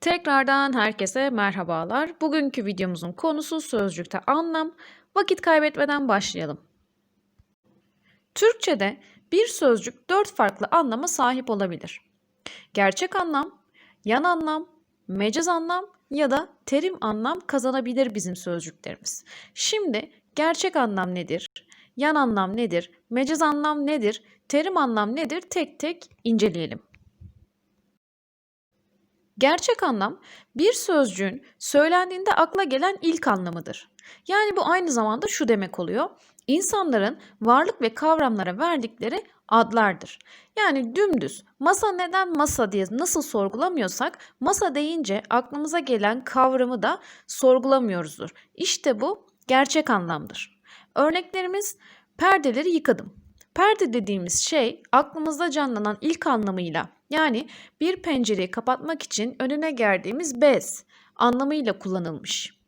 Tekrardan herkese merhabalar. Bugünkü videomuzun konusu sözcükte anlam. Vakit kaybetmeden başlayalım. Türkçe'de bir sözcük dört farklı anlama sahip olabilir. Gerçek anlam, yan anlam, mecaz anlam ya da terim anlam kazanabilir bizim sözcüklerimiz. Şimdi gerçek anlam nedir? Yan anlam nedir? Mecaz anlam nedir? Terim anlam nedir? Tek tek inceleyelim. Gerçek anlam bir sözcüğün söylendiğinde akla gelen ilk anlamıdır. Yani bu aynı zamanda şu demek oluyor. İnsanların varlık ve kavramlara verdikleri adlardır. Yani dümdüz masa neden masa diye nasıl sorgulamıyorsak masa deyince aklımıza gelen kavramı da sorgulamıyoruzdur. İşte bu gerçek anlamdır. Örneklerimiz perdeleri yıkadım. Perde dediğimiz şey aklımızda canlanan ilk anlamıyla yani bir pencereyi kapatmak için önüne gerdiğimiz bez anlamıyla kullanılmış.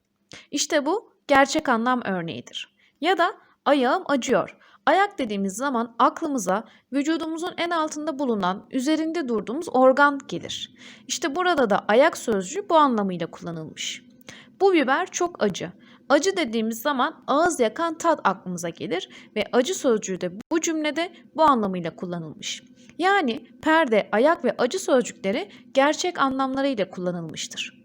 İşte bu gerçek anlam örneğidir. Ya da ayağım acıyor. Ayak dediğimiz zaman aklımıza vücudumuzun en altında bulunan, üzerinde durduğumuz organ gelir. İşte burada da ayak sözcüğü bu anlamıyla kullanılmış. Bu biber çok acı. Acı dediğimiz zaman ağız yakan tat aklımıza gelir ve acı sözcüğü de bu cümlede bu anlamıyla kullanılmış. Yani perde, ayak ve acı sözcükleri gerçek anlamlarıyla kullanılmıştır.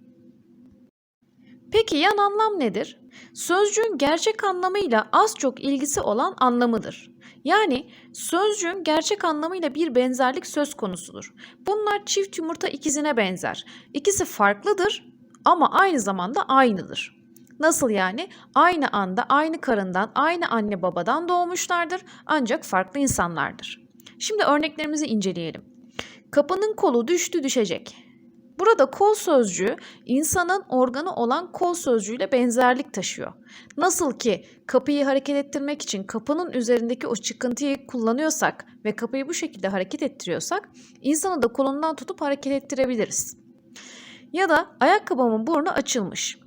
Peki yan anlam nedir? Sözcüğün gerçek anlamıyla az çok ilgisi olan anlamıdır. Yani sözcüğün gerçek anlamıyla bir benzerlik söz konusudur. Bunlar çift yumurta ikizine benzer. İkisi farklıdır ama aynı zamanda aynıdır. Nasıl yani? Aynı anda, aynı karından, aynı anne babadan doğmuşlardır ancak farklı insanlardır. Şimdi örneklerimizi inceleyelim. Kapının kolu düştü düşecek. Burada kol sözcüğü insanın organı olan kol sözcüğüyle benzerlik taşıyor. Nasıl ki kapıyı hareket ettirmek için kapının üzerindeki o çıkıntıyı kullanıyorsak ve kapıyı bu şekilde hareket ettiriyorsak insanı da kolundan tutup hareket ettirebiliriz. Ya da ayakkabımın burnu açılmış.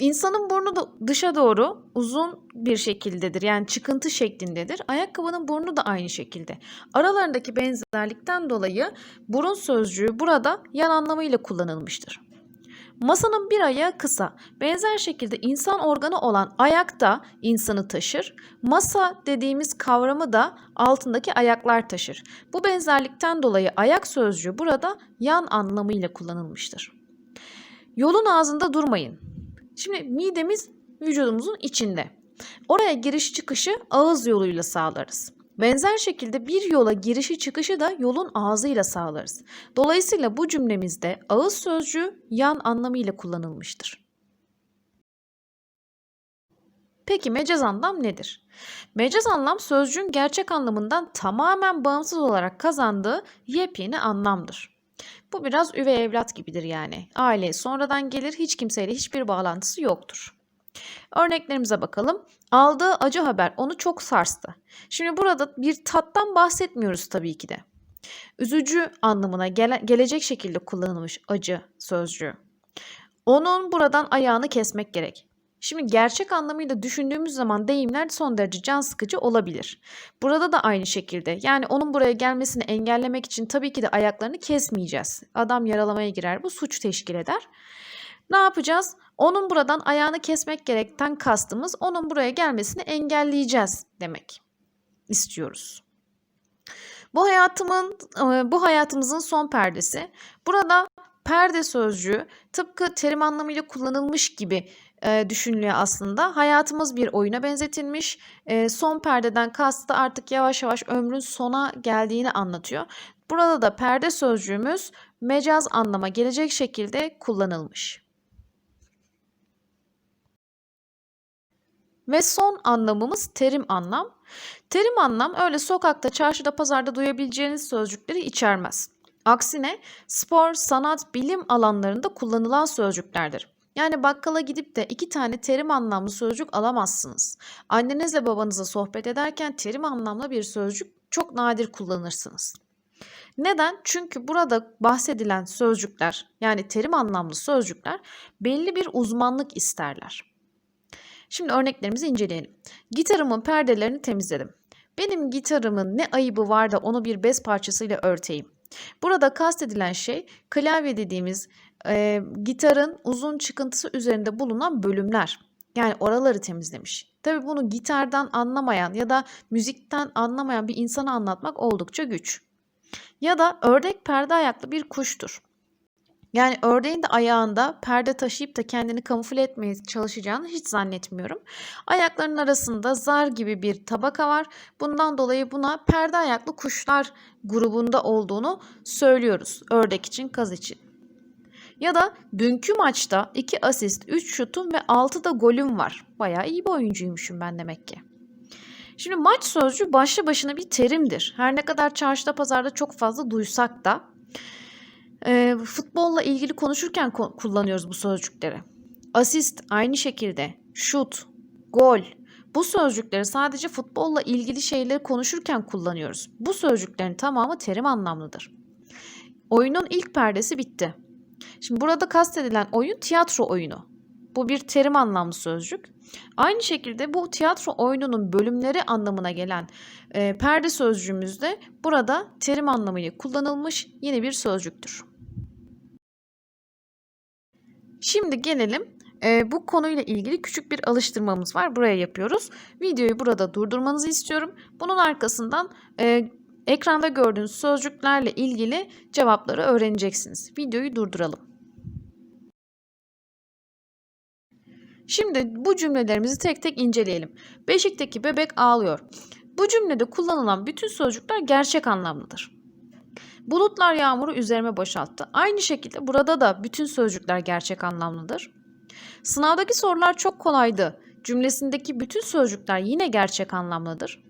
İnsanın burnu da dışa doğru uzun bir şekildedir. Yani çıkıntı şeklindedir. Ayakkabının burnu da aynı şekilde. Aralarındaki benzerlikten dolayı burun sözcüğü burada yan anlamıyla kullanılmıştır. Masanın bir ayağı kısa. Benzer şekilde insan organı olan ayak da insanı taşır. Masa dediğimiz kavramı da altındaki ayaklar taşır. Bu benzerlikten dolayı ayak sözcüğü burada yan anlamıyla kullanılmıştır. Yolun ağzında durmayın. Şimdi midemiz vücudumuzun içinde. Oraya giriş çıkışı ağız yoluyla sağlarız. Benzer şekilde bir yola girişi çıkışı da yolun ağzıyla sağlarız. Dolayısıyla bu cümlemizde ağız sözcüğü yan anlamıyla kullanılmıştır. Peki mecaz anlam nedir? Mecaz anlam sözcüğün gerçek anlamından tamamen bağımsız olarak kazandığı yepyeni anlamdır. Bu biraz üvey evlat gibidir yani. Aile sonradan gelir hiç kimseyle hiçbir bağlantısı yoktur. Örneklerimize bakalım. Aldığı acı haber onu çok sarstı. Şimdi burada bir tattan bahsetmiyoruz tabii ki de. Üzücü anlamına gele, gelecek şekilde kullanılmış acı sözcüğü. Onun buradan ayağını kesmek gerek. Şimdi gerçek anlamıyla düşündüğümüz zaman deyimler son derece can sıkıcı olabilir. Burada da aynı şekilde yani onun buraya gelmesini engellemek için tabii ki de ayaklarını kesmeyeceğiz. Adam yaralamaya girer bu suç teşkil eder. Ne yapacağız? Onun buradan ayağını kesmek gerekten kastımız onun buraya gelmesini engelleyeceğiz demek istiyoruz. Bu hayatımın bu hayatımızın son perdesi. Burada perde sözcüğü tıpkı terim anlamıyla kullanılmış gibi e, düşünülüyor aslında. Hayatımız bir oyuna benzetilmiş. E, son perdeden kastı artık yavaş yavaş ömrün sona geldiğini anlatıyor. Burada da perde sözcüğümüz mecaz anlama gelecek şekilde kullanılmış. Ve son anlamımız terim anlam. Terim anlam öyle sokakta, çarşıda, pazarda duyabileceğiniz sözcükleri içermez. Aksine spor, sanat, bilim alanlarında kullanılan sözcüklerdir. Yani bakkala gidip de iki tane terim anlamlı sözcük alamazsınız. Annenizle babanızla sohbet ederken terim anlamlı bir sözcük çok nadir kullanırsınız. Neden? Çünkü burada bahsedilen sözcükler yani terim anlamlı sözcükler belli bir uzmanlık isterler. Şimdi örneklerimizi inceleyelim. Gitarımın perdelerini temizledim. Benim gitarımın ne ayıbı var da onu bir bez parçasıyla örteyim. Burada kastedilen şey klavye dediğimiz e, gitarın uzun çıkıntısı üzerinde bulunan bölümler. Yani oraları temizlemiş. Tabii bunu gitardan anlamayan ya da müzikten anlamayan bir insana anlatmak oldukça güç. Ya da ördek perde ayaklı bir kuştur. Yani ördeğin de ayağında perde taşıyıp da kendini kamufle etmeye çalışacağını hiç zannetmiyorum. Ayaklarının arasında zar gibi bir tabaka var. Bundan dolayı buna perde ayaklı kuşlar grubunda olduğunu söylüyoruz. Ördek için, kaz için. Ya da dünkü maçta 2 asist, 3 şutum ve 6 da golüm var. Bayağı iyi bir oyuncuymuşum ben demek ki. Şimdi maç sözcüğü başlı başına bir terimdir. Her ne kadar çarşıda pazarda çok fazla duysak da e, futbolla ilgili konuşurken ko- kullanıyoruz bu sözcükleri. Asist aynı şekilde, şut, gol. Bu sözcükleri sadece futbolla ilgili şeyleri konuşurken kullanıyoruz. Bu sözcüklerin tamamı terim anlamlıdır. Oyunun ilk perdesi bitti. Şimdi burada kastedilen oyun tiyatro oyunu. Bu bir terim anlamlı sözcük. Aynı şekilde bu tiyatro oyununun bölümleri anlamına gelen e, perde sözcüğümüzde burada terim anlamıyla kullanılmış yeni bir sözcüktür. Şimdi gelelim e, bu konuyla ilgili küçük bir alıştırmamız var. Buraya yapıyoruz. Videoyu burada durdurmanızı istiyorum. Bunun arkasından e, ekranda gördüğünüz sözcüklerle ilgili cevapları öğreneceksiniz. Videoyu durduralım. Şimdi bu cümlelerimizi tek tek inceleyelim. Beşikteki bebek ağlıyor. Bu cümlede kullanılan bütün sözcükler gerçek anlamlıdır. Bulutlar yağmuru üzerime boşalttı. Aynı şekilde burada da bütün sözcükler gerçek anlamlıdır. Sınavdaki sorular çok kolaydı. Cümlesindeki bütün sözcükler yine gerçek anlamlıdır.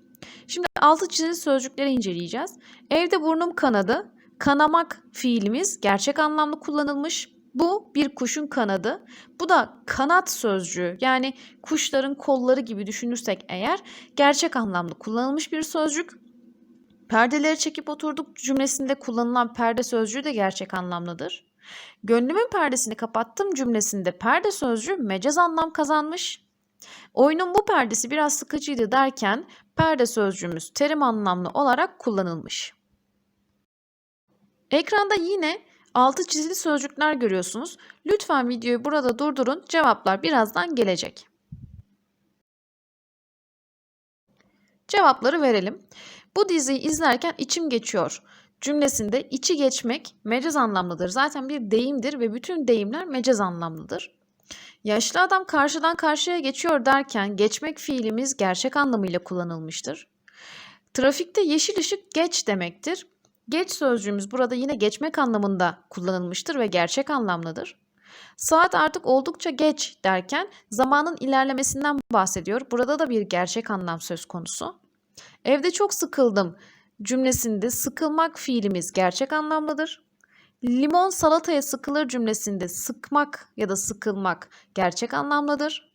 Şimdi altı çizili sözcükleri inceleyeceğiz. Evde burnum kanadı. Kanamak fiilimiz gerçek anlamlı kullanılmış. Bu bir kuşun kanadı. Bu da kanat sözcüğü yani kuşların kolları gibi düşünürsek eğer gerçek anlamlı kullanılmış bir sözcük. Perdeleri çekip oturduk cümlesinde kullanılan perde sözcüğü de gerçek anlamlıdır. Gönlümün perdesini kapattım cümlesinde perde sözcüğü mecaz anlam kazanmış. Oyunun bu perdesi biraz sıkıcıydı derken perde sözcüğümüz terim anlamlı olarak kullanılmış. Ekranda yine altı çizili sözcükler görüyorsunuz. Lütfen videoyu burada durdurun. Cevaplar birazdan gelecek. Cevapları verelim. Bu diziyi izlerken içim geçiyor cümlesinde içi geçmek mecaz anlamlıdır. Zaten bir deyimdir ve bütün deyimler mecaz anlamlıdır. Yaşlı adam karşıdan karşıya geçiyor derken geçmek fiilimiz gerçek anlamıyla kullanılmıştır. Trafikte yeşil ışık geç demektir. Geç sözcüğümüz burada yine geçmek anlamında kullanılmıştır ve gerçek anlamlıdır. Saat artık oldukça geç derken zamanın ilerlemesinden bahsediyor. Burada da bir gerçek anlam söz konusu. Evde çok sıkıldım cümlesinde sıkılmak fiilimiz gerçek anlamlıdır. Limon salataya sıkılır cümlesinde sıkmak ya da sıkılmak gerçek anlamlıdır.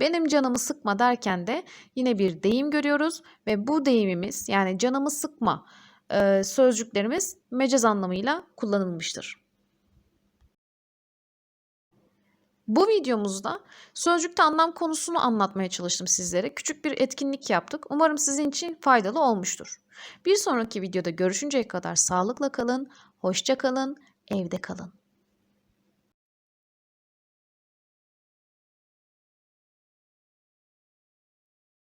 Benim canımı sıkma derken de yine bir deyim görüyoruz ve bu deyimimiz yani canımı sıkma sözcüklerimiz mecaz anlamıyla kullanılmıştır. Bu videomuzda sözcükte anlam konusunu anlatmaya çalıştım sizlere. Küçük bir etkinlik yaptık. Umarım sizin için faydalı olmuştur. Bir sonraki videoda görüşünceye kadar sağlıkla kalın, hoşça kalın, evde kalın.